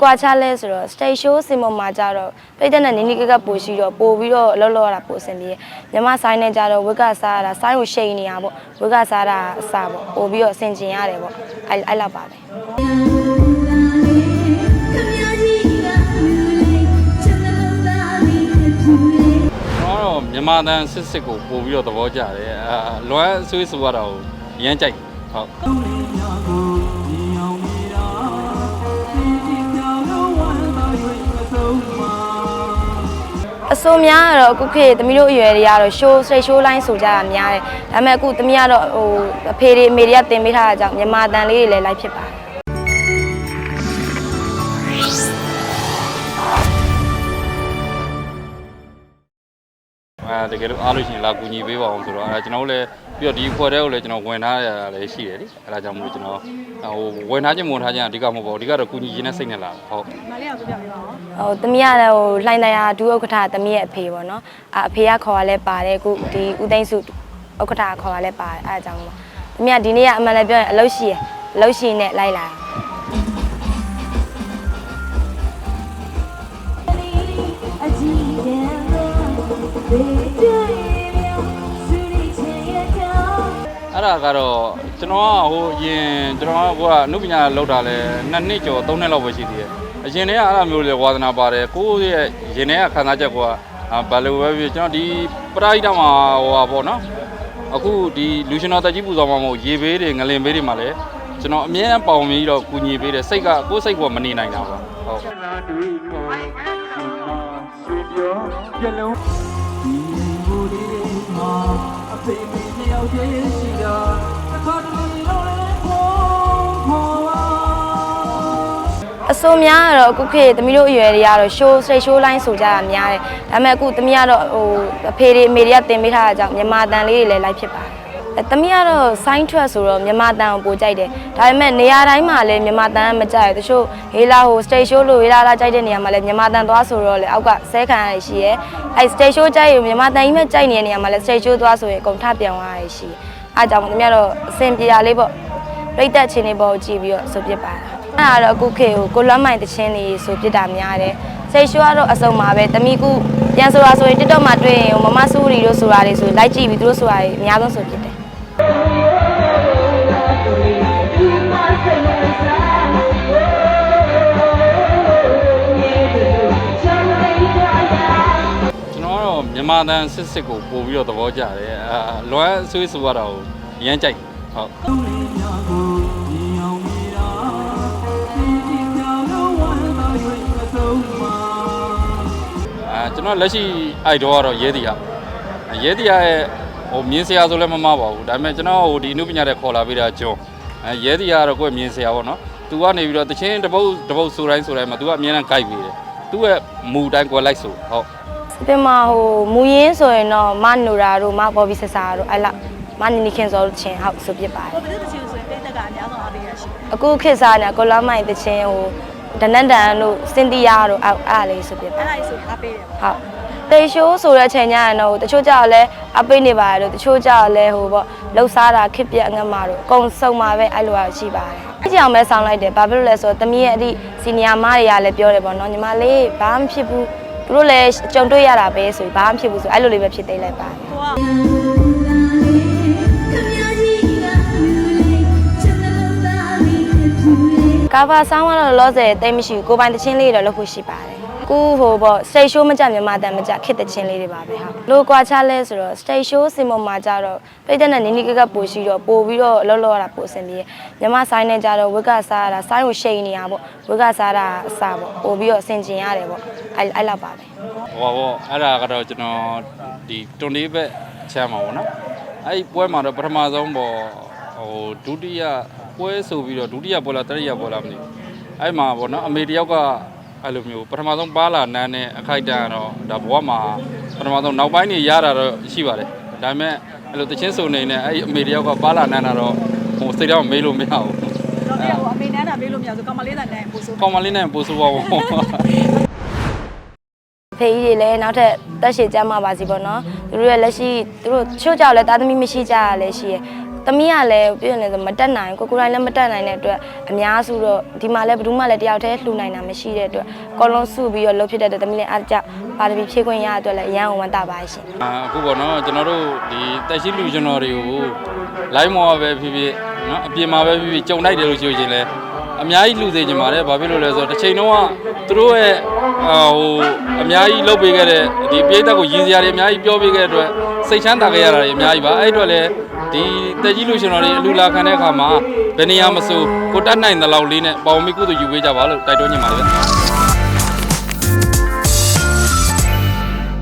ကွာချလဲဆိုတော့ stage show စင်ပေါ်မှာကြတော့ပြည့်တဲ့နဲ့နီနီကကပို့ရှိတော့ပို့ပြီးတော့အလောလောရတာပို့အဆင်ပြေမြမဆိုင်နဲ့ကြတော့ဝက်ကစားရတာဆိုင်းကိုရှိန်နေရပေါ့ဝက်ကစားတာအစားပေါ့ပို့ပြီးတော့အဆင်ကျင်ရတယ်ပေါ့အဲ့အဲ့လောက်ပါပဲကျွန်တော်ကတော့မြန်မာတန်စစ်စစ်ကိုပို့ပြီးတော့သဘောကျတယ်အာလွမ်းဆွေးဆိုရတာကိုရမ်းကြိုက်ဟုတ် အစိုးများကတော့အခုခေတ်သမီးတို့အရွယ်တွေကတော့ show straight show line ဆိုကြတာများတယ်ဒါပေမဲ့အခုသမီးကတော့ဟိုအဖေတွေအမေတွေကတင်ပေးထားတာကြောင့်မြန်မာတန်လေးတွေလည်းလိုက်ဖြစ်ပါတယ် အဲတကယ်လို့အားလို့ရှိရင်လာကူညီပေးပါအောင်ဆိုတော့အဲကျွန်တော်တို့လည်းပြီးတော့ဒီဖွဲ့တဲ့ကိုလည်းကျွန်တော်ဝင်ထားရတာလည်းရှိတယ်လေအဲဒါကြောင့်မို့လို့ကျွန်တော်ဟိုဝင်ထားခြင်းဝင်ထားခြင်းအဓိကမဟုတ်ပါဘူးအဓိကတော့ကူညီခြင်းနဲ့စိတ်နဲ့လာတာဟုတ်မလေးအောင်ပြပြပေးပါဦးဟိုသမီးကလည်းဟိုလှိုင်းတရားဒုဥက္ကဋ္ဌသမီးရဲ့အဖေပေါ့နော်အအဖေကခေါ်ရလဲပါတယ်အခုဒီဦးသိန်းစုဥက္ကဋ္ဌကခေါ်ရလဲပါတယ်အဲအကြောင်းပေါ့သမီးကဒီနေ့ကအမှန်လည်းပြောရင်အလုပ်ရှိရယ်အလုပ်ရှိနေလိုက်လာ အဲ့ဒါကတော့ကျွန်တော်ကဟိုအရင်ကျွန်တော်ကကအနုပညာလောက်တာလဲနှစ်နှစ်ကျော်သုံးနှစ်လောက်ပဲရှိသေးတယ်အရင်တည်းကအဲ့လိုမျိုးလေဝါသနာပါတယ်ကိုယ့်ရဲ့ရင်ထဲကခံစားချက်ကဘာလို့ပဲဖြစ်ကျွန်တော်ဒီပရိဒတ်မှာဟိုပါပေါ့နော်အခုဒီလူရှင်တော်တက်ကြီးပူဇော်မှာမဟုတ်ရေဘေးတွေငလင်ဘေးတွေမှာလဲကျွန်တော်အမြဲပေါင်ပြီးတော့ကူညီပေးတယ်စိတ်ကကိုယ်စိတ်ကမနေနိုင်တာပါဟုတ်နာတွေ့ခေါ် ဒီမှာဆွေပြောပြလုံးဒီဘူဒီမှာအဖေမေနှစ်ယောက်ချင်းရှိတာတစ်ခါတလေတော့လည်းခေါ်ခေါ်ပါအစိုးများကတော့အခုခေတ်သမီးတို့အရွယ်တွေကတော့ show straight show line ဆိုကြတာများတယ်ဒါပေမဲ့အခုသမီးကတော့ဟိုအဖေတွေအမေတွေကတင်ပေးထားတာကြောင့်မြန်မာတန်လေးတွေလည်းလိုက်ဖြစ်ပါတယ်အဲ သမီးကတော့ sign ထွက်ဆိုတော့မြန်မာတန်ကိုပိုကြိုက်တယ်ဒါပေမဲ့နေရာတိုင်းမှာလည်းမြန်မာတန်ကမကြိုက်ဘူးတချို့ဟေးလာဟို stage show လို့ဟေးလာလာကြိုက်တဲ့နေရာမှာလည်းမြန်မာတန်သွားဆိုတော့လေအောက်ကဆဲခံရရှိရဲအဲ stage show ကြိုက်ရင်မြန်မာတန်ကြီးမဲ့ကြိုက်နေတဲ့နေရာမှာလည်း stage show သွားဆိုရင်အကုန်ထပြန်သွားရရှိအဲအကြောင်းသမီးကတော့အဆင်ပြေရလေးပေါ့ပြိတ်သက်ချင်းတွေပေါ်ကိုကြည့်ပြီးတော့ဆိုပြစ်ပါတာအဲ့ဒါတော့အခုခေတ်ကိုကိုလွမ်းမိုင်တချင်းတွေဆိုပြစ်တာများတယ်စိတ်ရှိုးကတော့အစုံပါပဲတမီကူပြန်ဆိုတာဆိုရင် TikTok မှာတွေ့ရင်ဟိုမမဆူရီတို့ဆိုတာတွေဆိုလိုက်ကြည့်ပြီးသူတို့ဆိုတာတွေအများဆုံးဆိုပြစ်တယ်ကျွန်တော်ကတော့ မြန်မာတန်စစ်စစ်ကိုပို့ပြီးတော့သဘောကျတယ်အာလွမ်းဆွေးဆိုရတာကိုရမ်းကြိုက်ဟုတ်သူလေးများကိုဒီအောင်မီတာဒီဒီကြောင်တော့ဝမ်းသာ၍မဆုံးပါအာကျွန်တော်လက်ရှိ idol ကတော့ရဲတီဟာရဲတီဟာရဲ့ ဟိုမြင်းဆရာဆိုလည်းမမပါဘူးဒါပေမဲ့ကျွန်တော်ဟိုဒီအနုပညာတဲ့ခေါ်လာပေးတာကျွန်းအဲရဲတီဟာကတော့ကိုယ့်မြင်းဆရာပေါ့နော်သူကနေပြီးတော့တချင်းတစ်ပုတ်တစ်ပုတ်ဆိုတိုင်းဆိုတိုင်းမှာသူကအမြဲတမ်း guide ပေးတယ်သူ့ရဲ့မူတိုင်းကိုလိုက်ဆိုဟုတ်ပြင်မှာဟိုမူရင်းဆိုရင်တော့မနိုရာတို့မဘော်ဘီဆဆာတို့အဲ့လောက်မနီနီခင်စောတို့ချင်းဟုတ်ဆိုပြစ်ပါတယ်ကိုဘယ်လိုတချင်ဆိုရင်တိတ်တက်ကအများဆုံးအားပေးရရှိတယ်အခုခေတ်စားနေကိုလွမ်းမိုင်တချင်းဟိုဒနန်ဒန်တို့စင်တီယာတို့အဲ့အဲ့လေးဆိုပြစ်ပါအဲ့ဒါကြီးဆိုအားပေးတယ်ပေါ့ဟုတ် တေရှိုးဆိုတဲ့အချိန်ကျရင်တော့တချို့ကြောက်လဲအပိတ်နေပါတယ်လို့တချို့ကြောက်လဲဟိုပေါ့လှုပ်ရှားတာခစ်ပြက်ငတ်မှာတို့အကုန်စုံမှာပဲအဲ့လိုရရှိပါတယ်အကြောင်ပဲဆောင်းလိုက်တယ်ဘာဖြစ်လို့လဲဆိုတော့တမီးရဲ့အသည့်စီနီယာမတွေကလည်းပြောတယ်ပေါ့နော်ညီမလေးဘာမှဖြစ်ဘူးသူတို့လည်းကြုံတွေ့ရတာပဲဆိုပြီးဘာမှဖြစ်ဘူးဆိုအဲ့လိုလေးပဲဖြစ်သိလိုက်ပါတယ်ကိုကကာဗာဆောင်းကတော့လောဆယ်တိတ်မရှိဘူးကိုပိုင်တချင်းလေးတော့လုပ်ဖို့ရှိပါတယ် ကူဟိုပေါ့ stage show မကြမြန်မာတန်မကြခစ်တချင်းလေးတွေပါပဲဟုတ်လိုကွာချလဲဆိုတော့ stage show စင်ပေါ်မှာကြတော့ပြည့်တဲ့နဲ့နီနီကကပို့ရှိတော့ပို့ပြီးတော့အလုပ်လုပ်ရတာပို့အဆင်ပြေမြန်မာဆိုင်နဲ့ကြတော့ဝက်ကစားရတာဆိုင်ကိုရှိန်နေရပေါ့ဝက်ကစားတာအစားပေါ့ပို့ပြီးတော့အဆင်ကျင်ရတယ်ပေါ့အဲ့အဲ့လောက်ပါပဲဟောပေါ့အဲ့ဒါကတော့ကျွန်တော်ဒီတွန်လေးဘက်ချမ်းမှာပေါ့နော်အဲ့ဒီပွဲမှာတော့ပထမဆုံးပေါ့ဟိုဒုတိယပွဲဆိုပြီးတော့ဒုတိယပွဲလားတတိယပွဲလားမသိဘူးအဲ့မှာပေါ့နော်အမေတယောက်က အဲ့လိုမျိုးပထမဆုံးပါလာနန်းနဲ့အခိုက်တန်ကတော့ဒါဘဝမှာပထမဆုံးနောက်ပိုင်းနေရတာတော့ရှိပါတယ်ဒါပေမဲ့အဲ့လိုတချင်းစုံနေနဲ့အဲ့ဒီအမေတယောက်ကပါလာနန်းတာတော့ဟိုစိတ်တော့မေးလို့မရဘူးတော့ပြဟိုအမေနန်းတာပေးလို့မရဆိုကောင်မလေးသားနဲ့ပို့ဆိုကောင်မလေးနဲ့ပို့ဆိုပါဘောဖေးကြီးတွေလည်းနောက်ထပ်တက်ရှည်ကြမှာပါစီပေါ့နော်သူတို့ရဲ့လက်ရှိသူတို့ချို့ကြောက်လဲတာသမီမရှိကြရလဲရှိရယ် သမီးကလည်းပြည့်နေဆိုမတက်နိုင်ကိုကိုတိုင်းလည်းမတက်နိုင်တဲ့အတွက်အများစုတော့ဒီမှာလည်းဘယ်သူမှလည်းတယောက်တည်းလှူနိုင်တာမရှိတဲ့အတွက်ကောလုံးစုပြီးတော့လှုပ်ဖြစ်တဲ့အတွက်သမီးလည်းအားကြောင့်ပါရမီဖြည့်ခွင့်ရတဲ့အတွက်လည်းအရန်ဝမ်းသာပါရှင်အာအခုပေါ့နော်ကျွန်တော်တို့ဒီတက်ရှိလူကျွန်တော်တွေကို live မောပဲဖြစ်ဖြစ်နော်အပြင်မှာပဲဖြစ်ဖြစ်ကြုံလိုက်တယ်လို့ဆိုရင်လည်းအများကြီးလူသေးကြပါတယ်ဘာဖြစ်လို့လဲဆိုတော့တစ်ချိန်လုံးကသူတို့ရဲ့အာဟိုအများကြီးလုပ်ပေးခဲ့တဲ့ဒီပြည်သက်ကိုရည်စရာတွေအများကြီးပြောပေးခဲ့တဲ့အတွက် စိတ်ချမ်းသာခဲ့ရတာတွေအများကြီးပါအဲ့အတွက်လည်းဒီတက်ကြီးလူကျွန်တော်တွေအလူလာခံတဲ့အခါမှာဘယ်နေရာမဆိုကိုတတ်နိုင်တဲ့လောက်လေးနဲ့ပေါင်မီကုသိုလ်ယူပေးကြပါလို့တိုက်တွန်းချင်ပါတယ်ဗျ